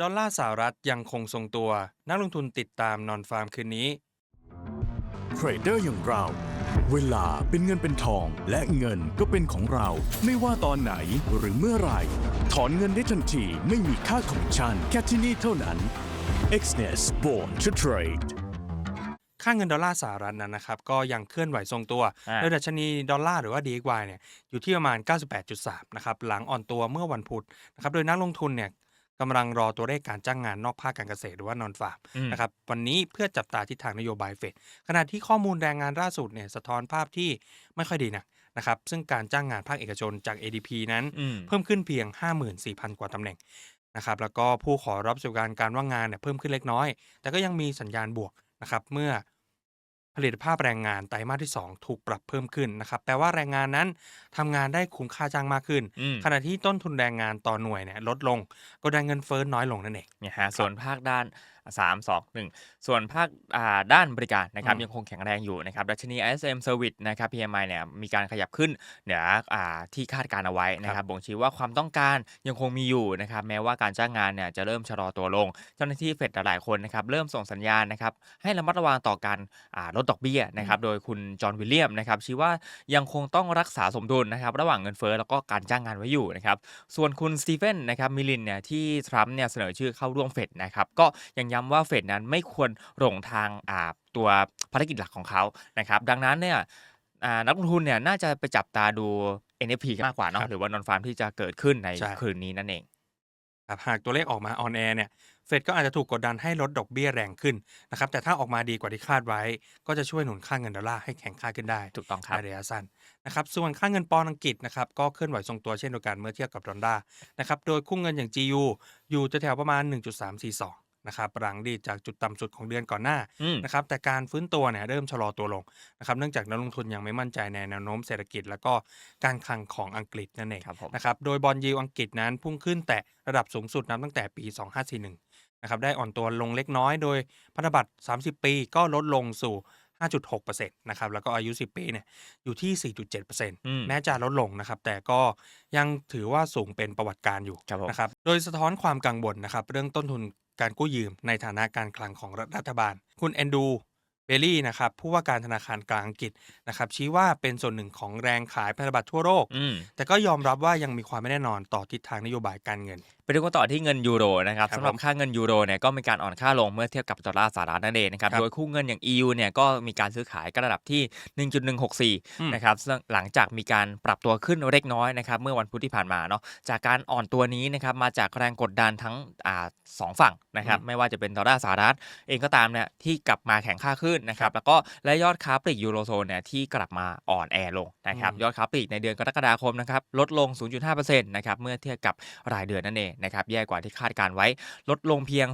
ดอลลาร์สหรัฐยังคงทรงตัว นักลงทุนติดตามนอนฟาร์มคืนนี้ เทรดเดอร์อย่างเรา เวลาเป็นเงินเป็นทอง และเงินก็เป็นของเรา ไม่ว่าตอนไหนหรือเมื่อไหร่ ถอนเงินได้ทันทีไม่มีค่าคอมมิชชั่นแค่ที่นี่เท่านั้น Xness Born to Trade ค่าเงินดอลลาร์สหรัฐนั้นนะครับ ก็ยังเคลื่อนไหวทรงตัว อ่า โดยดัชนีดอลลาร์หรือว่า DXY เนี่ยอยู่ที่ประมาณ 98.3 นะครับ หลังอ่อนตัวเมื่อวันพุธนะครับ โดยนักลงทุนเนี่ย กำลังรอตัวเลขการจ้างงานนอกภาคการเกษตรหรือว่านอนฟาร์มอืมนะครับวันนี้เพื่อจับตาทิศทางนโยบายเฟดขณะที่ข้อมูลแรงงานล่าสุดเนี่ยสะท้อนภาพที่ไม่ค่อยดีนะนะครับซึ่งการจ้างงานภาคเอกชนจาก ADP นั้นอืมเพิ่มขึ้นเพียง 54,000 กว่าตำแหน่งนะครับแล้วก็ผู้ขอรับสวัสดิการการว่างงานเนี่ยเพิ่มขึ้นเล็กน้อย แต่ก็ยังมีสัญญาณบวกนะครับเมื่อ ผลิตภาพแรงงานไตรมาสที่ 2 ถูกปรับเพิ่มขึ้นนะครับแปลว่าแรงงานนั้นทำงานได้คุ้มค่าจ้างมากขึ้นอืมขณะที่ต้นทุนแรงงานต่อหน่วยเนี่ยลดลง ก็ได้เงินเฟ้อน้อยลงนั่นเองเนี่ยฮะส่วนภาคด้านสามสองหนึ่งส่วนภาคอ่าด้านบริการนะครับอืมยังคงแข็งแรงอยู่นะครับดัชนี ISM Service นะครับ PMI เนี่ยมีการขยับขึ้นเหนืออ่าที่คาดการเอาไว้นะครับบ่งชี้ว่าความต้องการยังคงมีอยู่นะครับแม้ว่าการจ้างงานเนี่ยจะเริ่มชะลอตัวลง เจ้าหน้าที่เฟดหลายๆคนนะครับเริ่มส่งสัญญาณนะครับให้ระมัดระวังต่อการอ่าลดดอกเบี้ยนะครับโดยคุณจอห์นวิลเลียมนะครับชี้ว่ายังคงต้องรักษาสมดุลนะครับระหว่างเงินเฟ้อแล้วก็การจ้างงานไว้อยู่นะครับส่วนคุณสตีเฟนนะครับมิลินเนี่ยที่ทรัมป์เนี่ยเสนอชื่อเข้าร่วมเฟดนะครับก็ยังย้ำว่าเฟดนั้นไม่ควรหลงทางอ่าตัวภารกิจหลักของเขานะครับ ดังนั้นเนี่ยอ่านักลงทุนเนี่ยน่าจะไปจับตาดู NFP มากกว่าคเนาะรับหรือว่านอนฟาร์มที่จะเกิดขึ้นในใช่คืนนี้นั่นเองครับหากตัวเลขออกมาออนแอร์เนี่ยเฟดก็อาจจะถูกกดดันให้ลดดอกเบี้ยแรงขึ้นนะครับแต่ถ้าออกมาดีกว่าที่คาดไว้ ก็จะช่วยหนุนค่าเงินดอลลาร์ให้แข็งค่าขึ้นได้ถูกต้องครับในระยะสั้นนะครับส่วนค่าเงินปอนด์อังกฤษนะครับก็เคลื่อนไหวทรงตัวเช่นเดียวกันเมื่อเทียบกับดอลลาร์นะครับโดยคู่เงินอย่าง GU อยู่แถวๆประมาณ 1.342 นะครับหลังดีดจากจุดต่ำสุดของเดือนก่อนหน้าอืมนะครับแต่การฟื้นตัวเนี่ยเริ่มชะลอตัวลงนะครับเนื่องจากนักลงทุนยังไม่มั่นใจในแนวโน้มเศรษฐกิจ แล้วก็การคลังของอังกฤษนั่นเองครับผมนะครับโดยบอลยิวอังกฤษนั้นพุ่งขึ้นแต่ระดับสูงสุดนับตั้งแต่ปี 2541นะครับได้อ่อนตัวลงเล็กน้อยโดยพันธบัตร 30 ปีก็ลดลงสู่5.6%นะครับแล้วก็อายุ 10 ปีเนี่ยอยู่ที่ 4.7%อืมแม้จะลดลงนะครับ แต่ก็ยังถือว่าสูงเป็นประวัติการณ์อยู่ครับผมนะครับ โดยสะท้อนความกังวลนะครับ เรื่องต้นทุน การกู้ยืมในฐานะการคลังของรัฐบาล คุณแอนดูเบลลี่นะครับผู้ว่าการธนาคารกลางอังกฤษนะครับชี้ว่าเป็นส่วนหนึ่งของแรงขายพันธบัตรทั่วโลกอืมแต่ก็ยอมรับว่ายังมีความไม่แน่นอนต่อทิศทางนโยบายการเงินไป ดูกันต่อที่เงินยูโรนะครับครับสำหรับผมค่าเงินยูโรเนี่ยก็มีการอ่อนค่าลงเมื่อเทียบกับดอลลาร์สหรัฐนั่นเองนะครับครับโดยคู่เงินอย่าง EU เนี่ยก็มีการซื้อขายกันระดับที่อืม1.164นะครับซึ่งหลังจากมีการปรับตัวขึ้นเล็กน้อยนะครับเมื่อวันพุธที่ผ่านมาเนาะจากการอ่อนตัวนี้นะครับมาจากแรงกดดันทั้งอ่าสองฝั่งนะครับอืมไม่ว่าจะเป็นดอลลาร์สหรัฐเองก็ตามเนี่ยที่กลับมาแข็งค่าขึ้นนะครับแล้วก็และยอดค้าปลีกยูโรโซนเนี่ยที่กลับมาอ่อนแอลงนะครับอืมยอดค้าปลีกในเดือนกรกฎาคมนะครับลดลง 0.5%นะครับเมื่อเทียบกับรายเดือนนั่นเองนะครับแย่กว่าที่คาดการไว้ ลดลงเพียง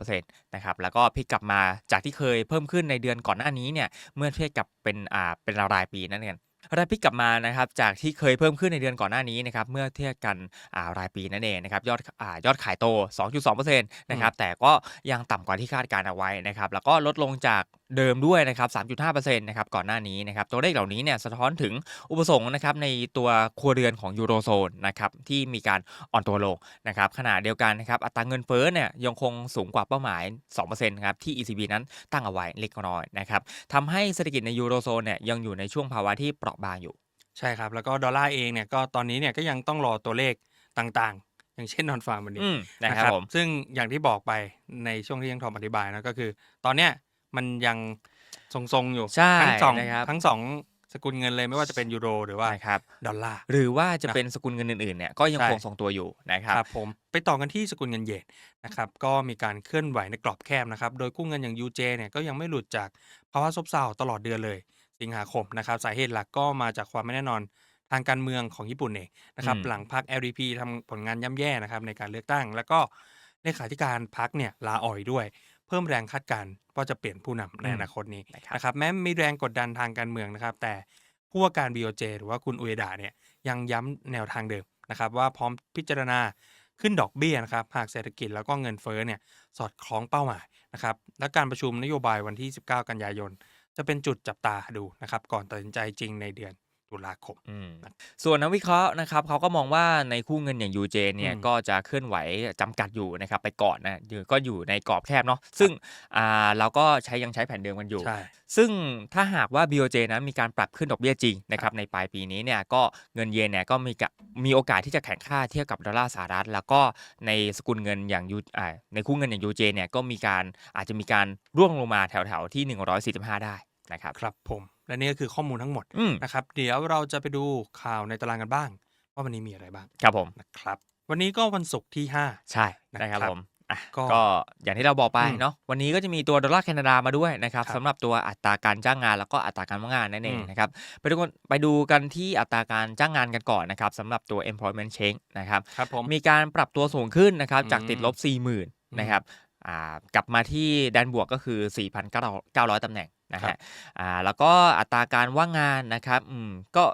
0.2%นะครับแล้วก็พลิกกลับมาจากที่เคยเพิ่มขึ้นในเดือนก่อนหน้านี้เนี่ยเมื่อเทียบกับเป็นอ่าเป็นรายปีนั่นเองรายพิกกลับมานะครับจากที่เคยเพิ่มขึ้นในเดือนก่อนหน้านี้นะครับเมื่อเทียบกันอ่ารายปีนั่นเองนะครับยอดอ่ายอดขายโต 2.2%นะครับแต่ก็ยังต่ำกว่าที่คาดการเอาไว้นะครับแล้วก็ลดลงจาก เดิมด้วยนะครับ 3.5%นะครับ ก่อนหน้านี้นะครับ ตัวเลขเหล่านี้เนี่ยสะท้อนถึงอุปสงค์นะครับในตัวครัวเรือนของยูโรโซนนะครับที่มีการอ่อนตัวลงนะครับ ขณะเดียวกันนะครับอัตราเงินเฟ้อเนี่ยยังคงสูงกว่าเป้าหมาย 2%ครับที่ ECB นั้นตั้งเอาไว้เล็กน้อยนะครับทำให้เศรษฐกิจในยูโรโซนเนี่ยยังอยู่ในช่วงภาวะที่เปราะบางอยู่ ใช่ครับ แล้วก็ดอลลาร์เองเนี่ยก็ตอนนี้เนี่ยก็ยังต้องรอตัวเลขต่างๆ อย่างเช่นนอนฟาร์มวันนี้อืมนะครับผมซึ่งอย่างที่บอกไปในช่วงที่ยังทอมอธิบายนะก็คือ ตอนเนี้ย มันยังทรงๆอยู่ใช่ทั้งสองนะครับทั้งสองสกุลเงินเลยไม่ว่าจะเป็นยูโรหรือว่านะครับดอลลาร์หรือว่าจะนะเป็นสกุลเงินอื่นๆเนี่ยก็ยังใช่คงทรงตัวอยู่นะครับครับผมไปต่อกันที่สกุลเงินเยนนะครับก็มีการเคลื่อนไหวในกรอบแคบนะครับโดยกู้เงินอย่าง UJ เนี่ยก็ยังไม่หลุดจากภาวะซบเซาตลอดเดือนเลย สิงหาคมนะครับสาเหตุหลักก็มาจากความไม่แน่นอนทางการเมืองของญี่ปุ่นเองนะครับอืมหลังพรรค LDP ทำผลงานย่ำแย่นะครับในการเลือกตั้ง แล้วก็เลขาธิการพรรคเนี่ยลาออกอีกด้วยเพิ่มแรงคาดการณ์ว่าจะเปลี่ยนผู้นำในอนาคตนี้นะครับนะครับแม้มีแรงกดดันทางการเมืองนะครับ แต่ผู้ว่าการ BOJ หรือว่าคุณอุเอดะเนี่ยยังย้ำแนวทางเดิมนะครับ ว่าพร้อมพิจารณาขึ้นดอกเบี้ยนะครับหากเศรษฐกิจแล้วก็เงินเฟ้อเนี่ยสอดคล้องเป้าหมายนะครับและการประชุมนโยบายวันที่ 19 กันยายน จะเป็นจุดจับตาดูนะครับก่อนตัดสินใจจริงในเดือน ตุลาคมอืมส่วนนักวิเคราะห์นะครับเขาก็มองว่าในคู่เงินอย่าง UJ เนี่ยอืมก็จะเคลื่อนไหวจำกัดอยู่นะครับไปก่อนนะอยู่ก็อยู่ในกรอบแคบเนาะซึ่งอ่าเราก็ใช้ยังใช้แผนเดิมกันอยู่ใช่ซึ่งถ้าหากว่า BOJ นั้นมีการปรับขึ้นดอกเบี้ยจริงนะครับในปลายปีนี้เนี่ยก็เงินเยนเนี่ยก็มีกะมีโอกาสที่จะแข็งค่าเทียบกับดอลลาร์สหรัฐ แล้วก็ในสกุลเงินอย่างยูอ่าในคู่เงินอย่าง UJ เนี่ยก็มีการอาจจะมีการร่วงลงมาแถวๆที่ 145 ได้นะครับครับผม และนี่ก็คือข้อมูลทั้งหมดอืมนะครับ เดี๋ยวเราจะไปดูข่าวในตารางกันบ้าง ว่าวันนี้มีอะไรบ้างครับผมนะครับ วันนี้ก็วันศุกร์ที่ใช่นะครับนะครับผมอะก็ก็อย่างที่เราบอกไปอืมเนาะวันนี้ก็จะมีตัวดอลลาร์แคนาดามาด้วยนะครับครับสำหรับตัวอัตราการจ้างงานแล้วก็อัตราการว่างงานนั่นเองอืมนะครับไปดูกันไปดูกันที่อัตราการจ้างงานกันก่อนนะครับสำหรับตัว employment change นะครับครับผมมีการปรับตัวสูงขึ้นนะครับอืมจากติดลบ 40,000นะครับอ่ากลับมาที่แดนบวกก็คือ 4,900ตำแหน่ง นะครัฮะบ อ่าแล้วก็อัตราการว่างงานนะครับอืมก็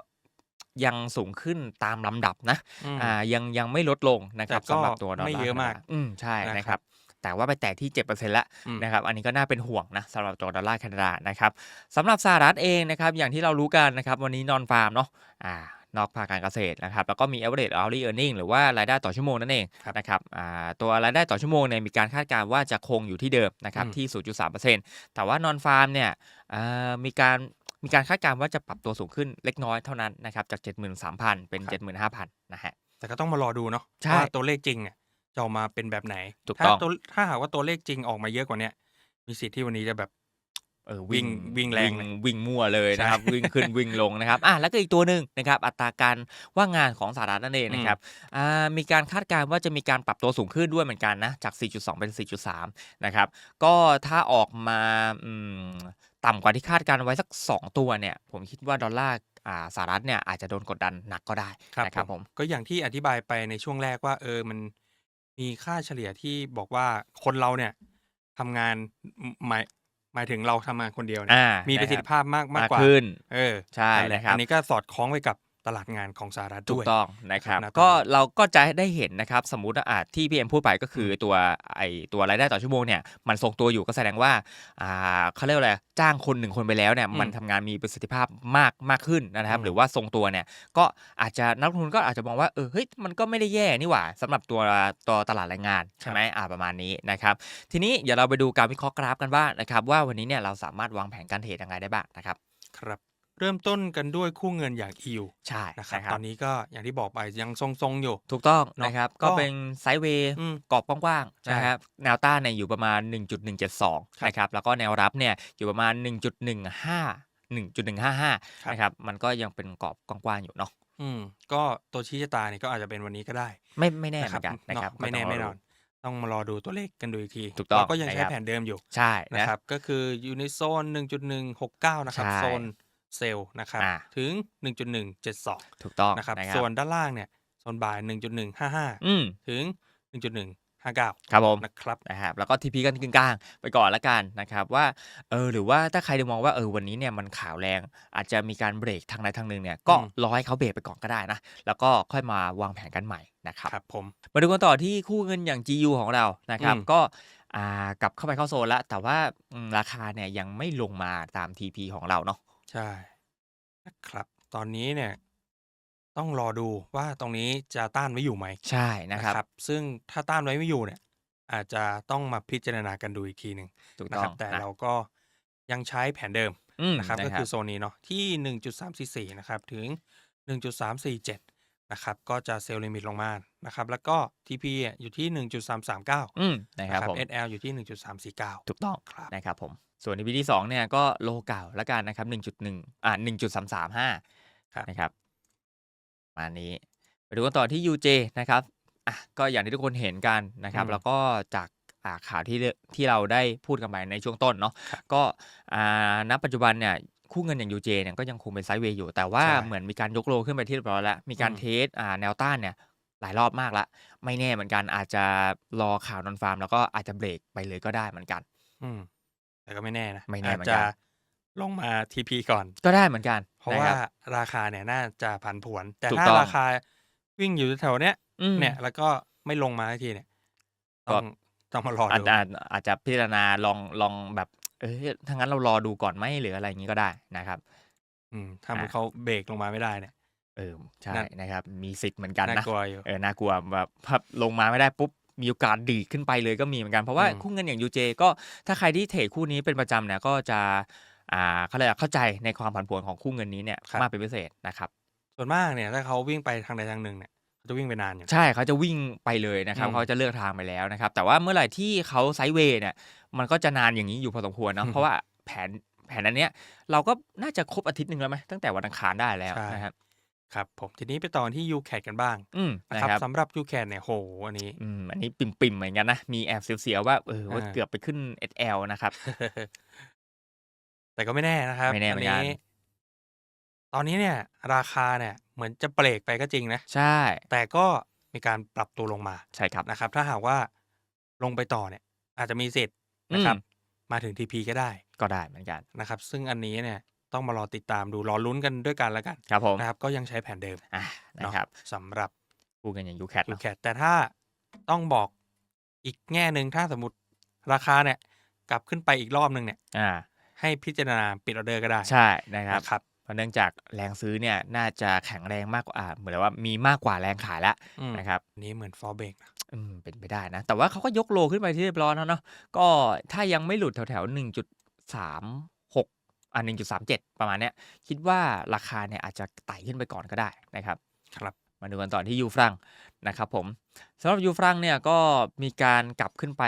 ยังสูงขึ้นตามลำดับนะ อืม อ่ายังยังไม่ลดลงนะครับแต่ก็สำหรับตัวดอลลาร์ไม่เยอะมากแคนดอืมใช่นะครับนะครับ แต่ว่าไปแตะที่ 7%แล้วอืม นะครับ อันนี้ก็น่าเป็นห่วงนะสำหรับตัวดอลลาร์แคนาดานะครับสำหรับสหรัฐเองนะครับ อย่างที่เรารู้กันนะครับ วันนี้นอนฟาร์มเนาะอ่า นอกภาคการเกษตรนะครับแล้วก็มี average hourly earning หรือว่ารายได้ต่อชั่วโมงนั่นเองครับนะครับอ่าตัวรายได้ต่อชั่วโมงเนี่ยมีการคาดการณ์ว่าจะคงอยู่ที่เดิมนะครับอืมที่ 0.3%แต่ว่านอนฟาร์มเนี่ยอ่ามีการมีการคาดการณ์ว่าจะปรับตัวสูงขึ้นเล็กน้อยเท่านั้นนะครับจาก 73,000 เป็น 75,000นะฮะแต่ก็ต้องมารอดูเนาะใช่ว่าตัวเลขจริงเนี่ยจะออกมาเป็นแบบไหนถูกถ้าต้องตัวถ้าหากว่าตัวเลขจริงออกมาเยอะกว่าเนี้ยมีสิทธิ์ที่วันนี้จะแบบ เออวิ่งวิ่งแรงวิ่งเลยวิ่งมั่วเลยนะครับใช่วิ่งขึ้นวิ่งลงนะครับอะแล้วก็อีกตัวหนึ่งนะครับอัตราการว่างงานของสหรัฐนั่นเองนะครับอ่ามีการคาดการณ์ว่าจะมีการปรับตัวสูงขึ้นด้วยเหมือนกันนะจาก 4.2 เป็น 4.3 นะครับก็ถ้าออกมาอืมต่ำกว่าที่คาดการณ์ไว้สัก 2 ตัวเนี่ยผมคิดว่าดอลลาร์อ่าสหรัฐเนี่ยอาจจะโดนกดดันหนักก็ได้ครับนะครับผผมมก็อย่างที่อธิบายไปในช่วงแรกว่าเออมันมีค่าเฉลี่ยที่บอกว่าคนเราเนี่ยทำงานหมาย หมายถึงเราทำงานคนเดียวเนี่ยอ่ามีมีประสิทธิภาพมากมากมากกว่าขึ้น เออใช่นั่นแหละนะครับอันนี้ก็สอดคล้องไปกับ ตลาดงานของสหรัฐถูด้กวยต้องนะครับนะครับก็ณตอนนี้เราก็จะได้เห็นนะครับสมมุติว่าอะที่พี่เอ็มพูดไปก็คืออตัวไอตัวรายได้ต่อชั่วโมงเนี่ยมันทรงตัวอยู่ก็แสดงว่าอ่าเขาเรียกว่าอะไรจ้างคนหนึ่งคนไปแล้วเนี่ยอืมมันทำงานมีประสิทธิภาพมากมากขึ้นนะครับอืมหรือว่าทรงตัวเนี่ยก็อาจจะนักลงทุนก็อาจจะมองว่าเออเฮ้ยมันก็ไม่ได้แย่นี่หว่าสำหรับตัวตัวตลาดแรงงานใช่ไหมอ่าประมาณนี้นะครับทีนี้เดี๋ยวเราไปดูการวิเคราะห์กราฟกันบ้างนะครับว่าวันนี้เนี่ยเราสามารถวางแผนการเทรดยังไงได้บ้างนะครับครับ เริ่มต้นกันด้วยคู่เงินอย่าง EU ใช่นะครับนะครัตบอนนี้ก็อย่างที่บอกไปยังทรงๆอยู่ ถูกต้องเนอะนะครับก็ก็เป็นไซด์เวย์อืมกรอบกว้างใช่ๆนะครับแนวต้านเนี่ยอยู่ประมาณ 1.172ครับนะครับแล้วก็แนวรับเนี่ยอยู่ประมาณ 1.15 1.155นะครับมันก็ยังเป็นกรอบกว้างๆอยู่เนาะอืมก็ตัวชี้ชะตาเนี่ยก็อาจจะเป็นวันนี้ก็ได้ ไม่ไม่แน่เหนะคมืรัอนกันนะครับเนาะไม่แน่ก็ไม่ต้นงรอนต้องมารอดูตัวเลขกันดูอีกทีถูกต้องเราก็ยังใช้นะครับแผนเดิมอยู่ใช่นะนะครับ ก็คืออยู่ในโซน 1.169 นะครับใช่โซน เซลล์นะครับอ่าถึง 1.172 ถูกต้องนะครับนะครับ ส่วนด้านล่างเนี่ยโซนบ่าย 1.155อืมถึง 1.159 ครับผมนะครับนะครับ แล้วก็ทีพีกันกึ่งกลางไปก่อนละกันนะครับ ว่าเออหรือว่าถ้าใครดูมองว่าเออวันนี้เนี่ยมันข่าวแรง อาจจะมีการเบรกทางใดทางหนึ่งเนี่ยก็อืมรอให้เขาเบรกไปก่อนก็ได้นะ แล้วก็ค่อยมาวางแผนกันใหม่นะครับครับผมมาดูกันต่อที่คู่เงินอย่าง GU ของเรานะครับอืมก็อ่ากลับเข้าไปเข้าโซนแล้วแต่ว่าอืมราคาเนี่ยยังไม่ลงมาตาม TP ของเราเนาะ ใช่ นะครับ ตอนนี้เนี่ย ต้องรอดูว่าตรงนี้จะต้านไว้อยู่ไหมใช่นะครับ ซึ่งถ้าต้านไว้ไม่อยู่เนี่ย อาจจะต้องมาพิจารณากันดูอีกทีหนึ่งถูกนะต้คอรังบแต่นะเราก็ยังใช้แผนเดิมอืมนะครับนะก็ครับคือโซนนี้เนาะที่ 1.344 นะครับ ถึง 1.347 นะครับ ก็จะเซลล์ลิมิตลงมานะครับ แล้วก็ TP อะอยู่ที่ 1.339 อืมนะครับผม SL อยู่ที่ 1.349 ถูกต้องครับ นะครับผม ส่วน TP ที่สองเนี่ยก็โลเก่าละกันนะครับ 1.1 อ่า1.335ครับนะครับประมาณนี้ไปดูกันต่อที่ UJ นะครับอะก็อย่างที่ทุกคนเห็นกันนะครับอืมแล้วก็จากอ่าข่าวที่เรที่เราได้พูดกันไปในช่วงต้นเนาะครับก็อ่าณปัจจุบันเนี่ยคู่เงินอย่าง UJ เนี่ยก็ยังคงเป็นไซด์เวย์อยู่ แต่ว่าใช่เหมือนมีการยกโลขึ้นไปที่เรียบร้อยแล้ว มีการอืมเทสอ่าแนวต้านเนี่ยหลายรอบมากละ ไม่แน่เหมือนกันอาจจะรอข่าวนอนฟาร์ม แล้วก็อาจจะเบรกไปเลยก็ได้เหมือนกันอืม แต่ก็ไม่แน่นะไม่แน่อาจเหมือนจะกันลงมา TP ก่อน ก็ได้เหมือนกันเพราะนว่าคบ ราคาเนี่ยน่าจะผันผวน แต่ถูกถ้าต้อง ราคาวิ่งอยู่แถวๆเนี้ยอืม เนี่ย แล้วก็ไม่ลงมาสักทีเนี่ยก็ ต้องต้องมารออาจดูอาจอาจจะพิจารณาลองลองแบบ เออถ้างั้นเรารอดูก่อนไหมหรืออะไรอย่างนี้ก็ได้นะครับ อืมถ้ามันอ่า เขาเบรกลงมาไม่ได้เนี่ย เออใช่นั่น นะครับ มีสิทธิ์เหมือนกันน่านะกลัวอยู่ เออน่ากลัวแบบพับลงมาไม่ได้ปุ๊บ มีโอกาสดีดขึ้นไปเลยก็มีเหมือนกัน เพราะว่าอืมคู่เงินอย่าง UJ ก็ถ้าใครที่เทรดคู่นี้เป็นประจำเนี่ยก็จะอ่าเขาเรียกอะไรเข้าใจในความผันผวนของคู่เงินนี้เนี่ยมากเป็นพิเศษนะครับส่วนมากเนี่ยถ้าเขาวิ่งไปทางใดทางหนึ่งเนี่ยเขาจะวิ่งไปนานอยู่ใช่เขาจะวิ่งไปเลยนะครับอืมเขาจะเลือกทางไปแล้วนะครับแต่ว่าเมื่อไหร่ที่เขาไซด์เวย์เนี่ยมันก็จะนานอย่างนี้อยู่พอสมควรเนาะอืมเพราะว่าแผนแผนอันเนี้ยเราก็น่าจะครบอาทิตย์หนึ่งแล้วไหมตั้งแต่วันอังคารได้แล้วใช่นะครับ ครับผมทีนี้ไปต่อที่ UCAT กันบ้างอืมนะนะครับครับสำหรับ UCAT เนี่ยโหอันนี้ อืมอันนี้ปิ่มๆเหมือนกันนะ มีแอบเสียวๆว่าเออว่าอ่า เกือบไปขึ้น SL นะครับ แต่ก็ไม่แน่นะครับไม่แน่เหมือนกัน ตอนนี้เนี่ย ราคาเนี่ยเหมือนจะเบรกไปก็จริงนะ ใช่ แต่ก็มีการปรับตัวลงมาใช่ครับ นะครับ ถ้าหากว่าลงไปต่อเนี่ย อาจจะมีสิทธิ์นะครับอืมมาถึง TP ก็ได้ก็ได้เหมือนกัน นะครับ ซึ่งอันนี้เนี่ย ต้องมารอติดตามดูรอลุ้นกันด้วยกันแล้วกันครับผมนะครับก็ยังใช้แผนเดิมอ่าเนาะนะครับสำหรับคู่กันอย่างยูแคท UCAT แต่ถ้าต้องบอกอีกแง่หนึ่งถ้าสมมติราคาเนี่ย กลับขึ้นไปอีกรอบหนึ่งเนี่ยอ่า ให้พิจารณาปิดออเดอร์ก็ได้ใช่นะครับนะครับเพราะเนื่องจากแรงซื้อเนี่ยน่าจะแข็งแรงมากกว่าอ่าเหมือนว่ามีมากกว่าแรงขายแล้วอืมนะครับอันนี้เหมือนฟอร์เบกนะอืมเป็นไปได้นะ แต่ว่าเขาก็ยกโลขึ้นไปที่เรียบร้อยแล้วเนาะก็ถ้ายังไม่หลุดแถวๆหนึ่งจุดสามหก อ่าหนึ่งจุดสามเจ็ดประมาณเนี้ยคิดว่าราคาเนี่ยอาจจะไต่ขึ้นไปก่อนก็ได้นะครับครับมาดูกันต่อที่ยูฟรังนะครับผมสำหรับยูฟรังเนี่ยก็มีการกลับขึ้นไป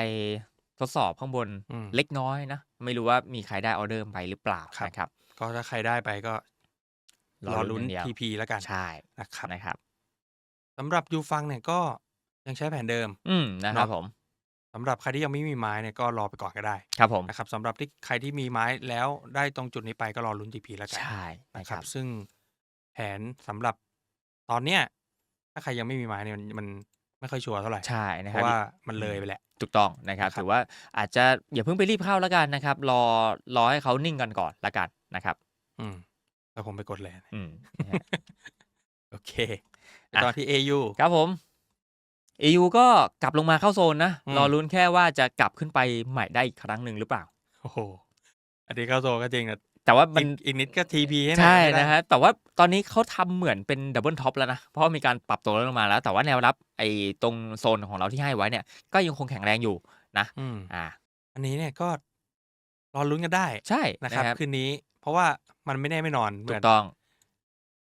ทดสอบข้างบนอืมเล็กน้อยนะ ไม่รู้ว่ามีใครได้ออเดอร์ไปหรือเปล่าครับนะครับ ก็ถ้าใครได้ไปก็รรออลุ้ลุ้นนอย่างเดียว TP แล้วกันใช่นะครับนะครับสำหรับยูฟังเนี่ยก็ยังใช้แผนเดิม อืมนะครับเนาะผม สำหรับใครที่ยังไม่มีไม้เนี่ยก็รอไปก่อนก็ได้ครับผม นะครับสำหรับที่ใครที่มีไม้แล้วได้ตรงจุดนี้ไปก็รอลุ้น TP แล้วกันใช่นะนะคครัรับ บ ซึ่งแผนสำหรับตอนเนี้ยถ้าใครยังไม่มีไม้เนี่ยมันมันไม่ค่อยชัวร์เท่าไหร่ ใช่นะเพครับราะว่ามันเลยไปแหละ ถูกต้องนะครับนะครับ ถือว่าอาจจะอย่าเพิ่งไปรีบเข้าแล้วกันนะครับ รอรอให้เขานิ่งกันก่อนละกันนะครับ อืมแล้วผมไปกดเลย อืมนะฮะ โอเคไปอะต่อที่ AU ครับผม EU ก็กลับลงมาเข้าโซนนะอืมรอลุ้นแค่ว่าจะกลับขึ้นไปใหม่ได้อีกครั้งหนึ่งหรือเปล่าโอ้โหอันนี้เข้าโซก็จริงนะแต่ว่ามัอีนกอีกนิดก็ TP ให้หน่อยใช่ก็ได้นะฮะแต่ว่าตอนนี้เขาทำเหมือนเป็นดับเบิลท็อปแล้วนะ เพราะว่ามีการปรับตัวลงมาแล้ว แต่ว่าแนวรับไอ้ตรงโซนของเราที่ให้ไว้เนี่ย ก็ยังคงแข็งแรงอยู่นะอืมอ่า อันนี้เนี่ยก็รอลุ้นกันได้ใช่นะนะคครัรับบคืนนี้ เพราะว่ามันไม่แน่ไม่นอนเหถูมือนกต้อง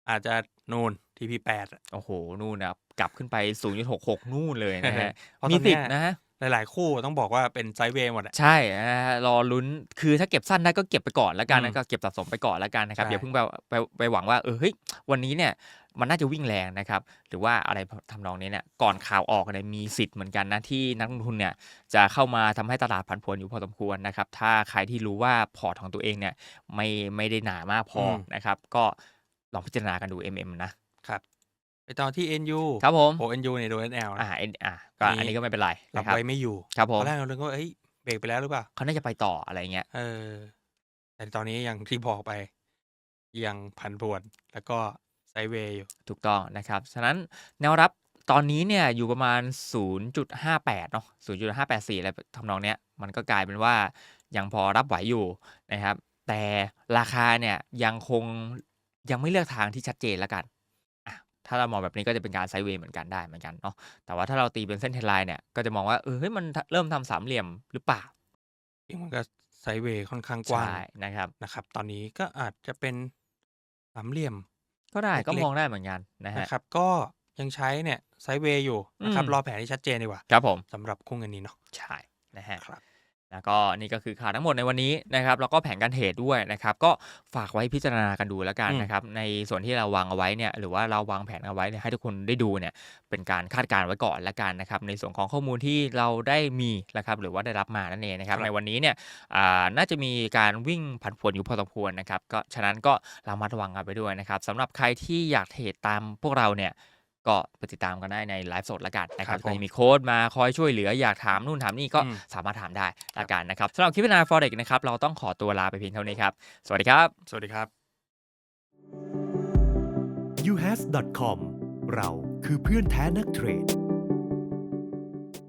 อาจจะนูน TP8 อะโอ้โห นู่นนะครับกลับขึ้นไป 0.66 นู่นเลยนะฮะเพราะมีตอนสิเนี้ทยธิ์นะฮะหลาย ๆ คู่ต้องบอกว่าเป็นไซด์เวย์หมดอะใช่นะฮะรอลุ้นคือถ้าเก็บสั้นได้ก็เก็บไปก่อนแล้วกันอืนะมก็เก็บสะสมไปก่อนแล้วกันนะครับใช่อย่าเพิ่งไปไปไปหวังว่าเออเฮ้ยวันนี้เนี่ยมันน่าจะวิ่งแรงนะครับ หรือว่าอะไรทำนองนี้เนี่ยก่อนข่าวออกเนี่ยมีสิทธิ์เหมือนกันนะที่นักลงทุนเนี่ยจะเข้ามาทำให้ตลาดผันผวนอยู่พอสมควรนะครับ ถ้าใครที่รู้ว่าพอร์ตของตัวเองเนี่ยไม่ไม่ได้หนามากพออมนะครับ ก็ลองพิจารณากันดู MM นะ ครับ ไปต่อที่ NU ครับผมโอ้ NU เนี่ยโดน NL อ่านะเอ็นอ่าก็อันนี้อันนี้ก็ไม่เป็นไรรับนะครับ ไว้ไม่อยู่ครับผตมอนแรกเราเลยก็ว่าเอ้ยเบรกไปแล้วหรือเปล่า เขาน่าจะไปต่ออะไรเงี้ย เออ แต่ตอนนี้ยังที่บอกไป ยังผันผวนแล้วก็ไซด์เวย์อยู่ ถูกต้องนะครับ ฉะนั้นแนวรับตอนนี้เนี่ยอยู่ประมาณ 0.58 เนาะ0.584 อะไรทำนองเนี้ย มันก็กลายเป็นว่ายังพอรับไหวอยู่นะครับ แต่ราคาเนี่ยยังคงยังไม่เลือกทางที่ชัดเจนแล้วกันอะ ถ้าเรามองแบบนี้ก็จะเป็นการไซด์เวย์เหมือนกันได้เหมือนกันเนาะแต่ว่าถ้าเราตีเป็นเส้นเทรนไลน์เนี่ยก็จะมองว่าเออเฮ้ยมันเริ่มทำสามเหลี่ยมหรือเปล่าจริงมันก็ไซด์เวย์ค่อนข้างกว้างใช่นะครับนะครับ ตอนนี้ก็อาจจะเป็นสามเหลี่ยม ก็ได้ก็เล็กๆมองได้เหมือนกันนะฮะนะครับ ก็ยังใช้เนี่ยไซด์เวย์อยู่นะครับอืมรอแผนที่ชัดเจนดีกว่าครับผมสำหรับคู่เงินนี้เนาะใช่นะฮะครับ แล้วก็นี่ก็คือข่าวทั้งหมดในวันนี้นะครับแล้วก็แผนการเทรดด้วยนะครับ ก็ฝากไว้พิจารณากันดูแล้วกันอืมนะครับ ในส่วนที่เราวางเอาไว้เนี่ยหรือว่าเราวางแผนเอาไว้เนี่ยให้ทุกคนได้ดูเนี่ยเป็นการคาดการณ์ไว้ก่อนละกันนะครับ ในส่วนของข้อมูลที่เราได้มีนะครับหรือว่าได้รับมานั่นเองนะครับ ในวันนี้เนี่ยอ่าน่าจะมีการวิ่งผันผวนอยู่พอสมควรนะครับก็ฉะนั้นก็ระมัดระวังกันไปด้วยนะครับสำหรับใครที่อยากเทรดตามพวกเราเนี่ย ก็ไปติดตามกันได้ในไลฟ์สดละกันนะครับครับผมก็จะมีโค้ดมาคอยช่วยเหลืออยากถามนู่นถามนี่ก็อืมสามารถถามได้ละกันนะครับสำหรับคลิปวินาฟอเร็กนะครับเราต้องขอตัวลาไปเพียงเท่านี้ครับ สวัสดีครับ สวัสดีครับ uhas.com เราคือเพื่อนแท้นักเทรด